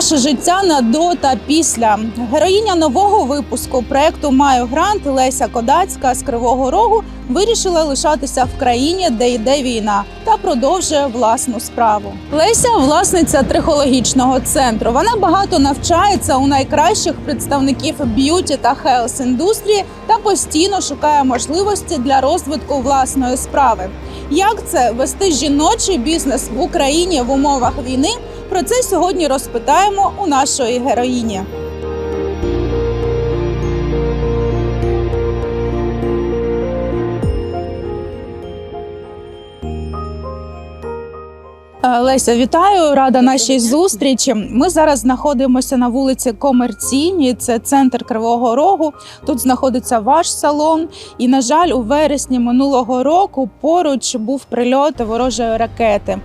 наше життя на до та після. Героїня нового випуску проекту Маю грант Леся Кодацька з Кривого Рогу вирішила лишатися в країні, де йде війна, та продовжує власну справу. Леся власниця трихологічного центру. Вона багато навчається у найкращих представників б'юті та хелс індустрії та постійно шукає можливості для розвитку власної справи. Як це вести жіночий бізнес в Україні в умовах війни? Про це сьогодні розпитаємо у нашої героїні. Леся, вітаю, рада нашій зустрічі. Ми зараз знаходимося на вулиці Комерційній, це центр Кривого Рогу. Тут знаходиться ваш салон. І, на жаль, у вересні минулого року поруч був прильот ворожої ракети.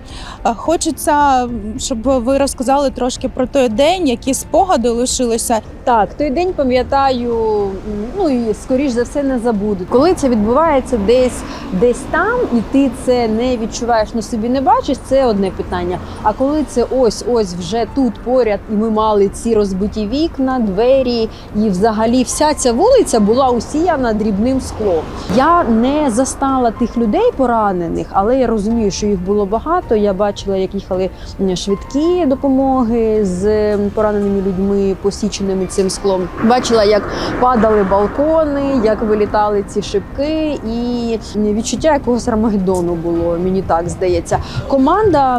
Е, Хочеться, щоб ви розказали трошки про той день, які спогади лишилися. Так, той день пам'ятаю, ну і скоріш за все не забуду. Коли це відбувається десь десь там, і ти це не відчуваєш на собі, не бачиш, це одне питання. А коли це ось ось вже тут поряд, і ми мали ці розбиті вікна, двері, і взагалі вся ця вулиця була усіяна дрібним склом. Я не застала тих людей поранених, але я розумію, що їх було багато. Я бачила, як їхали швидкі допомоги з пораненими людьми, посіченими цим склом. Бачила, як падали балкони, як вилітали ці шибки, і відчуття якогось Армагеддону було. Мені так здається. Команда,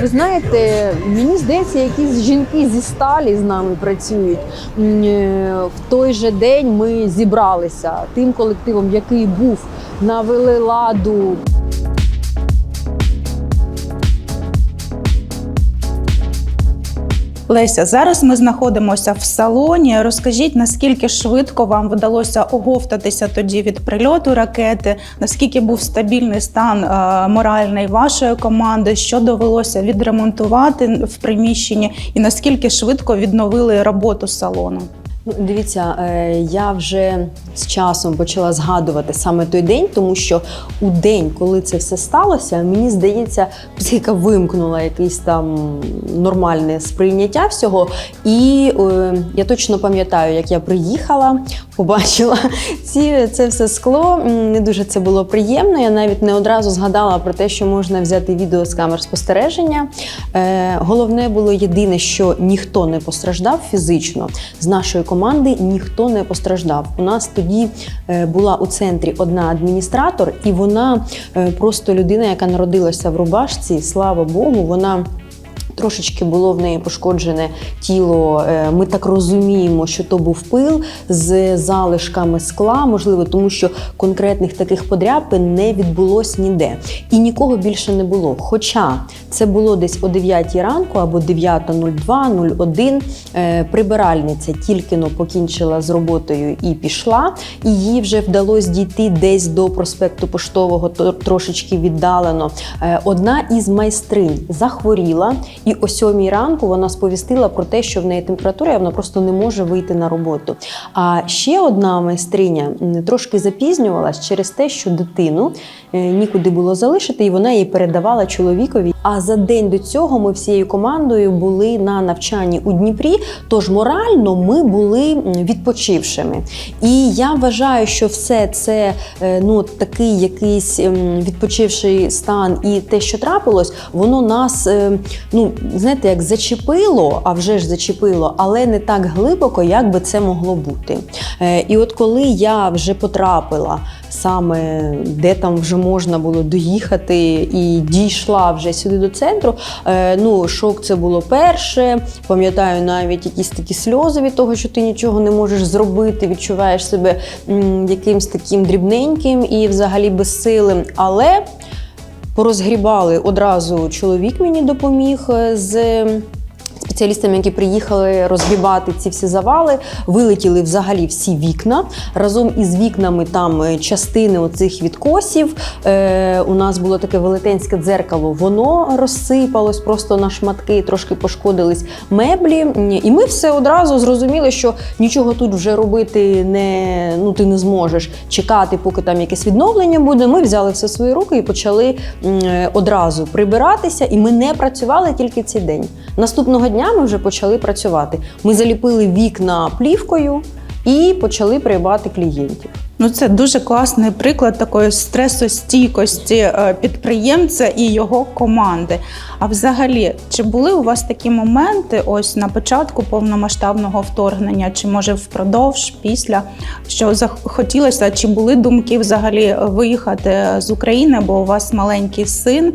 ви знаєте, мені здається, якісь жінки зі сталі з нами працюють. Е, В той же день ми зібралися тим колективом, який був, навели ладу. Леся, зараз ми знаходимося в салоні. Розкажіть, наскільки швидко вам вдалося оговтатися тоді від прильоту ракети? Наскільки був стабільний стан е, моральний вашої команди? Що довелося відремонтувати в приміщенні, і наскільки швидко відновили роботу салону? Ну, дивіться, е, я вже з часом почала згадувати саме той день, тому що у день, коли це все сталося, мені здається, психіка вимкнула якесь там нормальне сприйняття всього. І е, я точно пам'ятаю, як я приїхала, побачила ці, це все скло. Не дуже це було приємно. Я навіть не одразу згадала про те, що можна взяти відео з камер спостереження. Е, головне було єдине, що ніхто не постраждав фізично з нашої команди ніхто не постраждав. У нас тоді е, була у центрі одна адміністратор, і вона е, просто людина, яка народилася в рубашці. Слава Богу, вона. Трошечки було в неї пошкоджене тіло. Е, Ми так розуміємо, що то був пил з залишками скла, можливо, тому що конкретних таких подряпин не відбулось ніде. І нікого більше не було. Хоча це було десь о 9 ранку або 9.02, 01. Е, Прибиральниця тільки но покінчила з роботою і пішла. І їй вже вдалося дійти десь до проспекту Поштового, то- трошечки віддалено. Е, Одна із майстринь захворіла, і о 7 ранку вона сповістила про те, що в неї температура, і вона просто не може вийти на роботу. А ще одна майстриня трошки запізнювалась через те, що дитину е, нікуди було залишити, і вона її передавала чоловікові. А за день до цього ми всією командою були на навчанні у Дніпрі. Тож морально ми були відпочившими. І я вважаю, що все це е, ну такий якийсь відпочивший стан і те, що трапилось, воно нас е, ну знаєте, як зачепило, а вже ж зачепило, але не так глибоко, як би це могло бути. Е, І от коли я вже потрапила саме де там вже можна було доїхати і дійшла вже сюди до центру. Е, ну, шок це було перше. Пам'ятаю навіть якісь такі сльози від того, що ти нічого не можеш зробити, відчуваєш себе якимсь таким дрібненьким і взагалі безсилим. Але порозгрібали одразу чоловік мені допоміг е, з. Спеціалістами, які приїхали розгрібати ці всі завали, вилетіли взагалі всі вікна. Разом із вікнами там е, частини оцих відкосів. Е, у нас було таке велетенське дзеркало, воно розсипалось просто на шматки, трошки пошкодились меблі. І ми все одразу зрозуміли, що нічого тут вже робити не, ну, ти не зможеш чекати, поки там якесь відновлення буде. Ми взяли все свої руки і почали е, одразу прибиратися. І ми не працювали тільки цей день. Наступного дня ми вже почали працювати. Ми заліпили вікна плівкою і почали приймати клієнтів. Ну, це дуже класний приклад такої стресостійкості е, підприємця і його команди. А взагалі, чи були у вас такі моменти ось на початку повномасштабного вторгнення, чи може впродовж, після, що захотілося, чи були думки взагалі виїхати з України, бо у вас маленький син,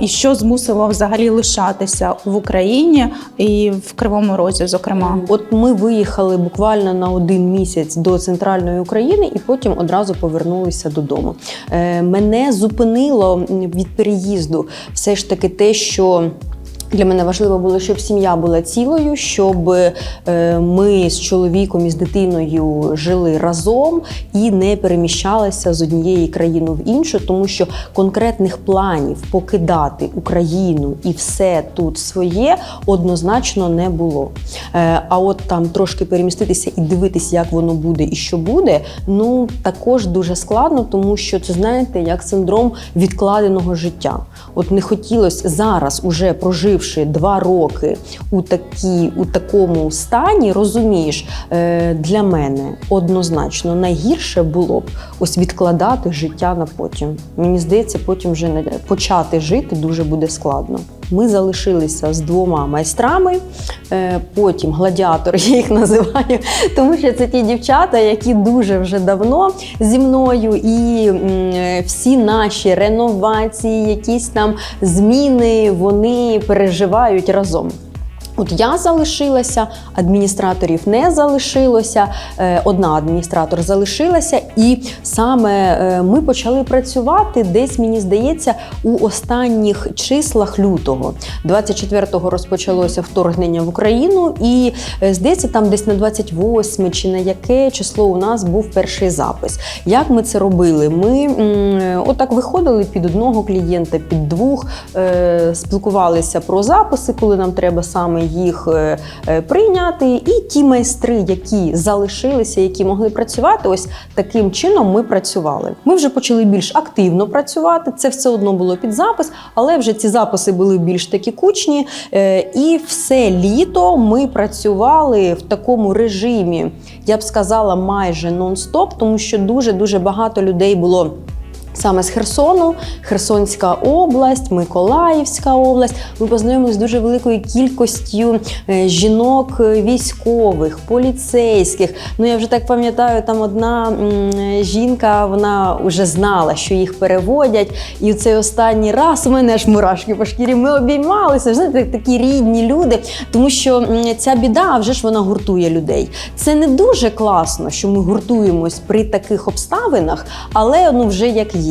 і що змусило взагалі лишатися в Україні і в Кривому Розі, зокрема? От ми виїхали буквально на один місяць до центральної України і потім одразу повернулися додому. Е, мене зупинило від переїзду все ж таки те, що. Для мене важливо було, щоб сім'я була цілою, щоб е, ми з чоловіком і з дитиною жили разом і не переміщалися з однієї країни в іншу, тому що конкретних планів покидати Україну і все тут своє однозначно не було. Е, А от там трошки переміститися і дивитися, як воно буде і що буде, ну також дуже складно, тому що це знаєте, як синдром відкладеного життя. От не хотілося зараз, уже проживши два роки у такі, у такому стані, розумієш, е, для мене однозначно найгірше було б ось відкладати життя на потім. Мені здається, потім вже почати жити дуже буде складно. Ми залишилися з двома майстрами, е, потім гладіатор, я їх називаю, тому що це ті дівчата, які дуже вже давно зі мною, і всі наші реновації, якісь там зміни, вони переживають разом. От я залишилася, адміністраторів не залишилося. е, Одна адміністратор залишилася, і саме е, ми почали працювати десь, мені здається, у останніх числах лютого. 24-го розпочалося вторгнення в Україну, і е, здається, там десь на 28 чи на яке число у нас був перший запис. Як ми це робили? Ми отак виходили під одного клієнта, під двох, спілкувалися про записи, коли нам треба саме їх е, е, прийняти. І ті майстри, які залишилися, які могли працювати, ось таким чином ми працювали. Ми вже почали більш активно працювати. Це все одно було під запис, але вже ці записи були більш такі кучні. Е, І все літо ми працювали в такому режимі, я б сказала, майже нон-стоп, тому що дуже дуже багато людей було. Саме з Херсону, Херсонська область, Миколаївська область. Ми познайомилися з дуже великою кількістю е, жінок е, військових, поліцейських. Ну я вже так пам'ятаю, там одна жінка вона вже знала, що їх переводять. І в цей останній раз у мене аж мурашки по шкірі. Ми обіймалися. Знаєте, такі рідні люди. Тому що ця біда, а вже ж вона гуртує людей. Це не дуже класно, що ми гуртуємось при таких обставинах, але ну вже як є.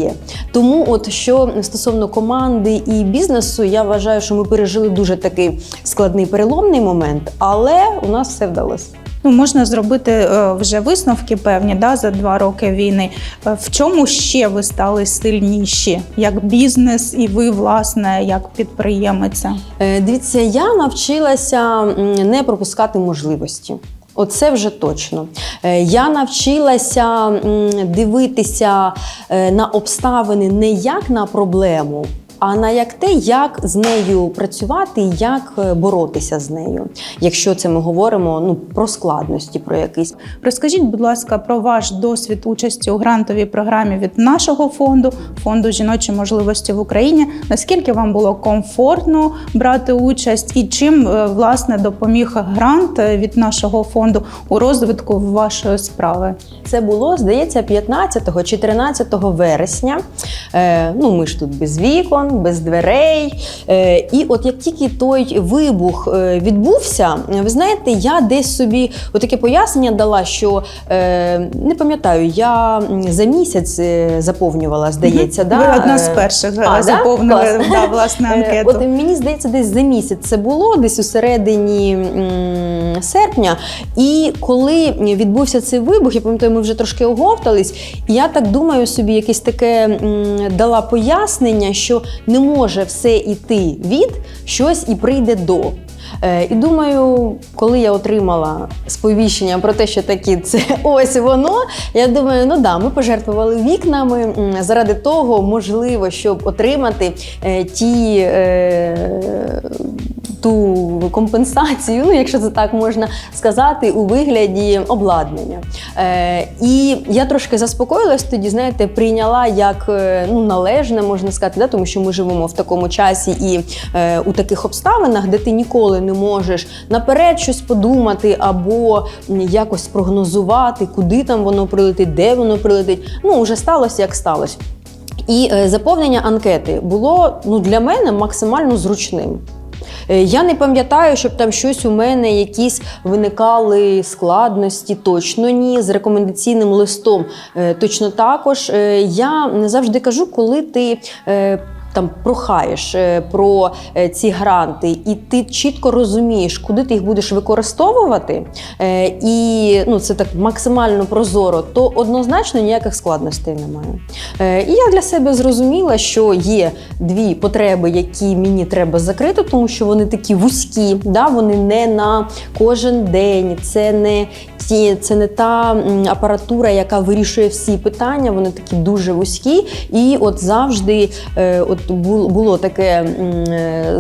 Тому, от що стосовно команди і бізнесу, я вважаю, що ми пережили дуже такий складний переломний момент, але у нас все вдалося. Ну, можна зробити е, вже висновки певні да, за два роки війни. Е, В чому ще ви стали сильніші як бізнес, і ви, власне, як підприємиця? Е, Дивіться, я навчилася не пропускати можливості. Оце вже точно. Е, Я навчилася дивитися е, на обставини не як на проблему, а на як те, як з нею працювати, як е, боротися з нею. Якщо це ми говоримо ну, про складності, про якісь. Розкажіть, будь ласка, про ваш досвід участі у грантовій програмі від нашого фонду, фонду жіночі можливості в Україні. Наскільки вам було комфортно брати участь, і чим е, власне допоміг грант е, від нашого фонду у розвитку вашої справи? Це було, здається, 15 чи 13 вересня. Е, ну, ми ж тут без вікон, без дверей. Е, і от як тільки той вибух е, відбувся, ви знаєте, я десь собі таке пояснення дала, що е, не пам'ятаю, я за місяць заповнювала, здається. да? ви одна з перших а, да? заповнили Клас. да, власне анкету. От мені здається, десь за місяць це було, десь у середині серпня. І коли відбувся цей вибух, я пам'ятаю, ми вже трошки оговтались, і я так думаю собі, якесь таке дала пояснення, що не може все йти від щось і прийде до. Е, І думаю, коли я отримала сповіщення про те, що такі це ось воно, я думаю, ну да, ми пожертвували вікнами заради того, можливо, щоб отримати е, ті. Е, ту компенсацію, ну якщо це так можна сказати, у вигляді обладнання. Е, і я трошки заспокоїлась тоді, знаєте, прийняла як е, ну, належне, можна сказати, да, тому що ми живемо в такому часі і е, у таких обставинах, де ти ніколи не можеш наперед щось подумати або якось прогнозувати, куди там воно прилетить, де воно прилетить. Ну, вже сталося, як сталося. І е, заповнення анкети було ну, для мене максимально зручним. Е, Я не пам'ятаю, щоб там щось у мене якісь виникали складності. Точно ні. З рекомендаційним листом е, точно також. Е, Я завжди кажу, коли ти. Там прохаєш е, про е, ці гранти, і ти чітко розумієш, куди ти їх будеш використовувати, е, і ну це так максимально прозоро, то однозначно ніяких складностей немає. І я для себе зрозуміла, що є дві потреби, які мені треба закрити, тому що вони такі вузькі, да? вони не на кожен день, це не ті, це не та апаратура, яка вирішує всі питання. Вони такі дуже вузькі. І от завжди от було таке, е,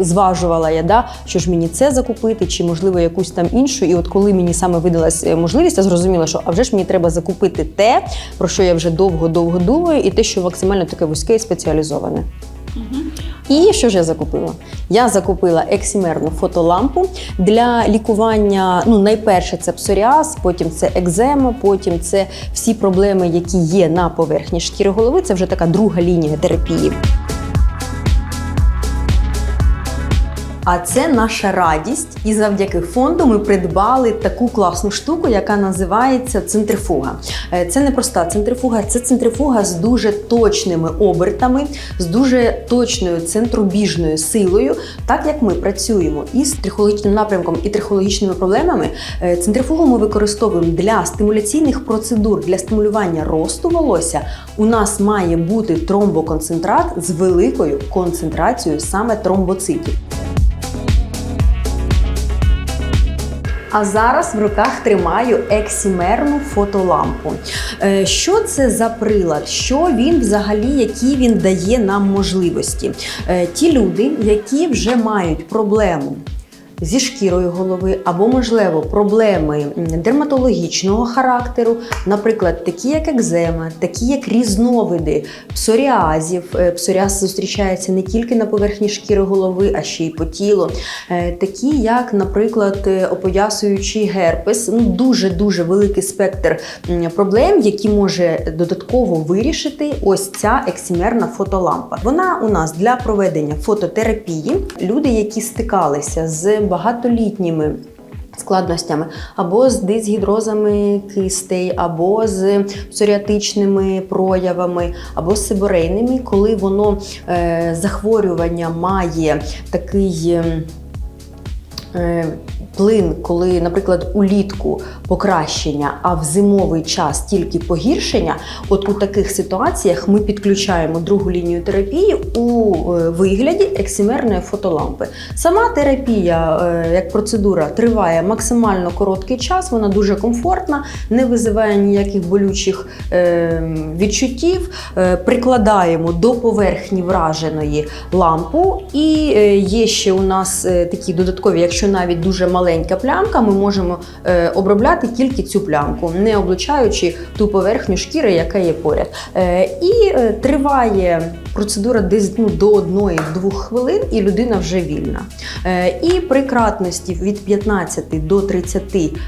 зважувала я, да? що ж мені це закупити, чи можливо якусь там іншу. І от коли мені саме видалась е, можливість, я зрозуміла, що а вже ж мені треба закупити те, про що я вже довго-довго думаю, і те, що максимально таке вузьке і спеціалізоване. І що ж я закупила? Я закупила ексімерну фотолампу для лікування. Ну, найперше це псоріаз, потім це екзема, потім це всі проблеми, які є на поверхні шкіри голови. Це вже така друга лінія терапії. А це наша радість, і завдяки фонду ми придбали таку класну штуку, яка називається центрифуга. Е, Це не проста центрифуга, це центрифуга з дуже точними обертами, з дуже точною центробіжною силою. Так як ми працюємо із трихологічним напрямком і трихологічними проблемами, е, центрифугу ми використовуємо для стимуляційних процедур для стимулювання росту волосся. У нас має бути тромбоконцентрат з великою концентрацією саме тромбоцитів. А зараз в руках тримаю ексімерну фотолампу. Е, Що це за прилад? Що він взагалі, які він дає нам можливості? Е, Ті люди, які вже мають проблему. Зі шкірою голови або, можливо, проблеми дерматологічного характеру, наприклад, такі як екзема, такі як різновиди псоріазів. Е, Псоріаз зустрічається не тільки на поверхні шкіри голови, а ще й по тілу. Е, Такі, як, наприклад, е, опоясуючий герпес, ну дуже дуже великий спектр проблем, які може додатково вирішити ось ця ексімерна фотолампа. Вона у нас для проведення фототерапії. Люди, які стикалися з багатолітніми. Складностями або з дисгідрозами кистей, або з псоріатичними проявами, або з сиборейними, коли воно е, захворювання має такий. ем, е, Плин, коли, наприклад, улітку покращення, а в зимовий час тільки погіршення. От у таких ситуаціях ми підключаємо другу лінію терапії у е, вигляді ексимерної фотолампи. Сама терапія, е, як процедура, триває максимально короткий час, вона дуже комфортна, не визиває ніяких болючих е, відчуттів. Прикладаємо до поверхні враженої лампу, і є ще у нас такі додаткові, якщо навіть дуже маленька плямка, ми можемо е, обробляти тільки цю плямку, не облучаючи ту поверхню шкіри, яка є поряд. Е, І е, триває процедура десь ну, до 1-2 хвилин, і людина вже вільна. І при кратності від 15 до 30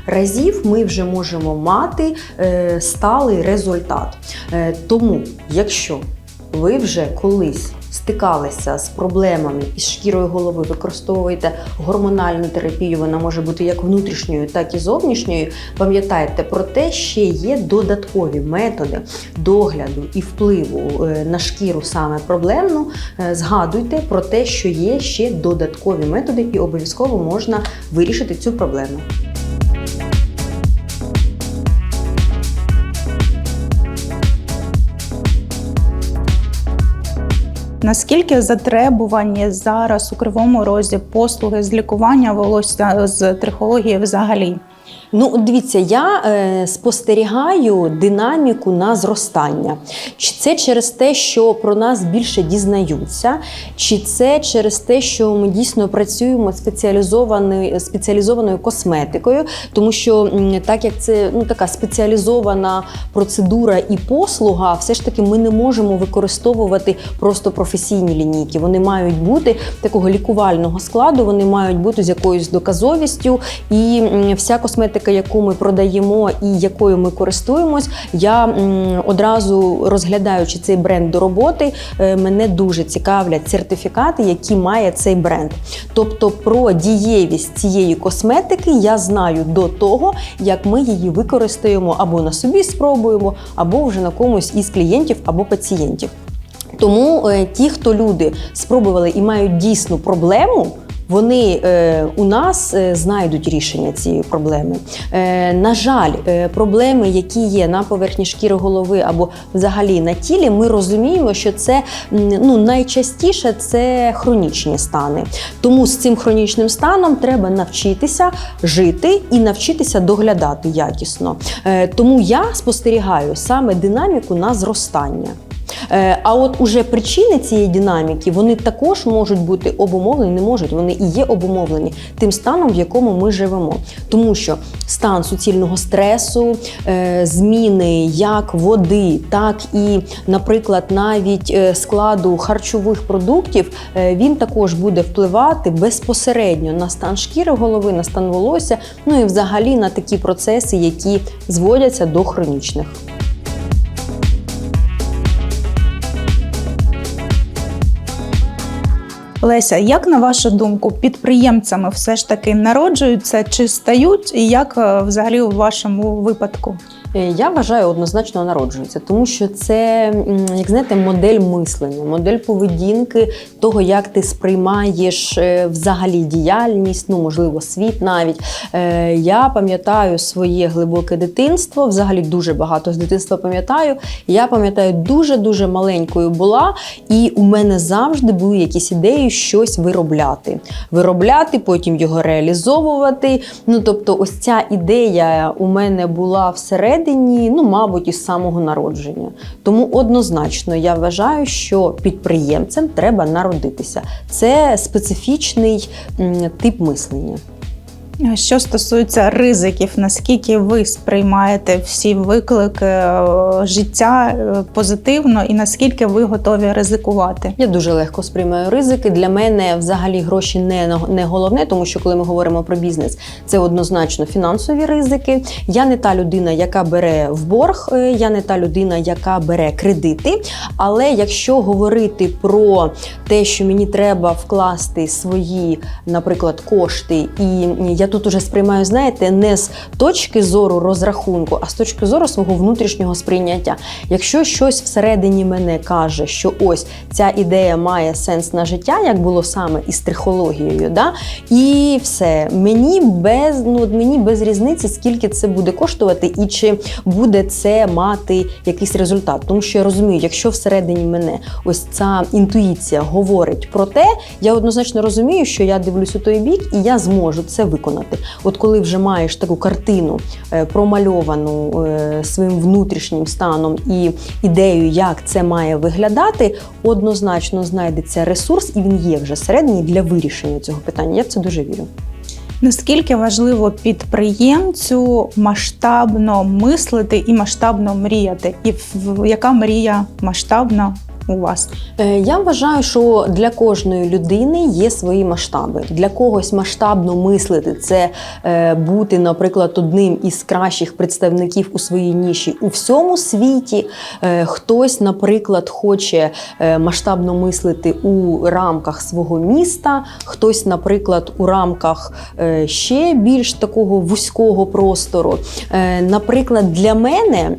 разів ми вже можемо мати сталий результат. Тому, якщо ви вже колись стикалися з проблемами із шкірою голови, використовуєте гормональну терапію, вона може бути як внутрішньою, так і зовнішньою. Пам'ятайте про те, ще є додаткові методи догляду і впливу е, на шкіру саме проблемну. Е, Згадуйте про те, що є ще додаткові методи, і обов'язково можна вирішити цю проблему. Наскільки затребувані зараз у Кривому Розі послуги з лікування волосся з трихології взагалі? Ну, дивіться, я е, спостерігаю динаміку на зростання. Чи це через те, що про нас більше дізнаються, чи це через те, що ми дійсно працюємо спеціалізованою, косметикою, тому що так як це ну, така спеціалізована процедура і послуга, все ж таки ми не можемо використовувати просто професійні лінійки. Вони мають бути такого лікувального складу, вони мають бути з якоюсь доказовістю, і вся косметика, яку ми продаємо і якою ми користуємось, я одразу розглядаючи цей бренд до роботи, е, мене дуже цікавлять сертифікати, які має цей бренд. Тобто про дієвість цієї косметики я знаю до того, як ми її використаємо або на собі спробуємо, або вже на комусь із клієнтів або пацієнтів. Тому е, ті, хто люди спробували і мають дійсну проблему. Вони е, у нас е, знайдуть рішення цієї проблеми. Е, на жаль, е, проблеми, які є на поверхні шкіри голови або взагалі на тілі, ми розуміємо, що це ну, найчастіше це хронічні стани. Тому з цим хронічним станом треба навчитися жити і навчитися доглядати якісно. Е, тому я спостерігаю саме динаміку на зростання. Е, А от уже причини цієї динаміки вони також можуть бути обумовлені, не можуть, вони і є обумовлені тим станом, в якому ми живемо. Тому що стан суцільного стресу, е, зміни як води, так і, наприклад, навіть е, складу харчових продуктів, він також буде впливати безпосередньо на стан шкіри голови, на стан волосся, ну і взагалі на такі процеси, які зводяться до хронічних. Леся, як на вашу думку, підприємцями все ж таки народжуються чи стають, і як е, взагалі у вашому випадку? Е, Я вважаю, однозначно народжується, тому що це, як знаєте, модель мислення, модель поведінки того, як ти сприймаєш е, взагалі діяльність, ну можливо, світ навіть. Е, Я пам'ятаю своє глибоке дитинство, взагалі дуже багато з дитинства пам'ятаю. Я пам'ятаю, дуже дуже маленькою була, і у мене завжди були якісь ідеї щось виробляти. Виробляти, потім його реалізовувати. Ну тобто, ось ця ідея у мене була всередині, ну, мабуть, із самого народження. Тому однозначно я вважаю, що підприємцем треба народитися. Це специфічний тип мислення. Що стосується ризиків, наскільки ви сприймаєте всі виклики е, життя е, позитивно, і наскільки ви готові ризикувати? Я дуже легко сприймаю ризики. Для мене взагалі гроші не, не головне, тому що коли ми говоримо про бізнес, це однозначно фінансові ризики. Я не та людина, яка бере в борг, е, я не та людина, яка бере кредити. Але якщо говорити про те, що мені треба вкласти свої, наприклад, кошти, і я тут уже сприймаю, знаєте, не з точки зору розрахунку, а з точки зору свого внутрішнього сприйняття. Якщо щось всередині мене каже, що ось ця ідея має сенс на життя, як було саме із трихологією, да? і все, мені без, ну, мені без різниці, скільки це буде коштувати, і чи буде це мати якийсь результат. Тому що я розумію, якщо всередині мене ось ця інтуїція говорить про те, я однозначно розумію, що я дивлюсь у той бік і я зможу це виконати. От коли вже маєш таку картину е, промальовану е, своїм внутрішнім станом і ідеєю, як це має виглядати, однозначно знайдеться ресурс, і він є вже всередині для вирішення цього питання. Я в це дуже вірю. Наскільки важливо підприємцю масштабно мислити і масштабно мріяти? І яка мрія масштабна у вас? Е, Я вважаю, що для кожної людини є свої масштаби. Для когось масштабно мислити це е, бути, наприклад, одним із кращих представників у своїй ніші у всьому світі. Е, Хтось, наприклад, хоче масштабно мислити у рамках свого міста, хтось, наприклад, у рамках ще більш такого вузького простору. Наприклад, для мене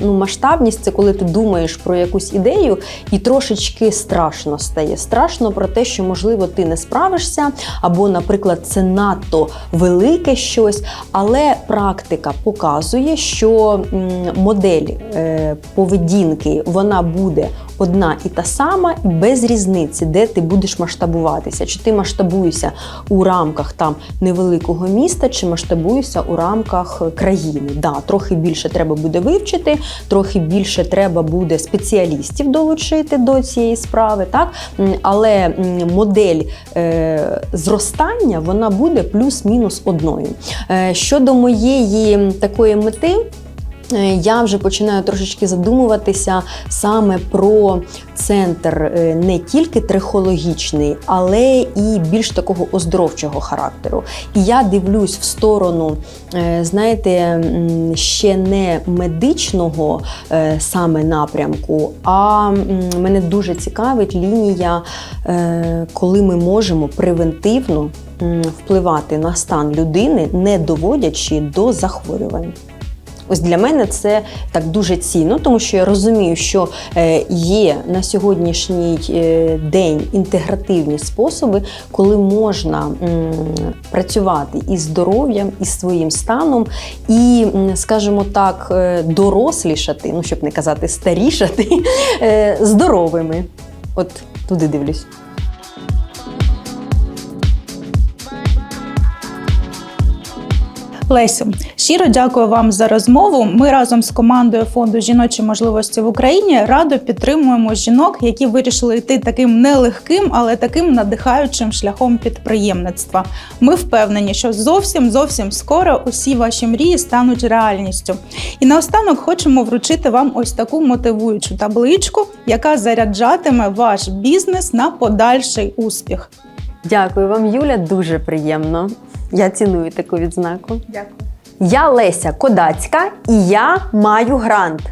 ну, масштабність це коли ти думаєш про якусь ідею і трошечки страшно стає. Страшно про те, що можливо ти не справишся, або, наприклад, це надто велике щось. Але практика показує, що модель е, поведінки вона буде одна і та сама, і без різниці, де ти будеш масштабуватися. Чи ти масштабуєшся у рамках там невеликого міста, чи масштабуєшся у рамках країни. Да, трохи більше треба буде вивчити, трохи більше треба буде спеціалістів долучити до цієї справи, так але модель е, зростання вона буде плюс-мінус одною. Е, щодо моєї такої мети. Е, Я вже починаю трошечки задумуватися саме про центр е, не тільки трихологічний, але і більш такого оздоровчого характеру. І я дивлюсь в сторону, е, знаєте, ще не медичного саме напрямку, а мене дуже цікавить лінія, коли ми можемо превентивно впливати на стан людини, не доводячи до захворювань. Ось для мене це так дуже цінно, тому що я розумію, що е, є на сьогоднішній е, день інтегративні способи, коли можна працювати із здоров'ям, із своїм станом, і, скажімо так, е, дорослішати, ну щоб не казати старішати, здоровими. От туди дивлюсь. Лесю, щиро дякую вам за розмову. Ми разом з командою фонду жіночі можливості в Україні радо підтримуємо жінок, які вирішили йти таким нелегким, але таким надихаючим шляхом підприємництва. Ми впевнені, що зовсім зовсім скоро усі ваші мрії стануть реальністю. І наостанок хочемо вручити вам ось таку мотивуючу табличку, яка заряджатиме ваш бізнес на подальший успіх. Дякую вам, Юля, дуже приємно. Я ціную таку відзнаку. Дякую. Я Леся Кодацька і я маю грант.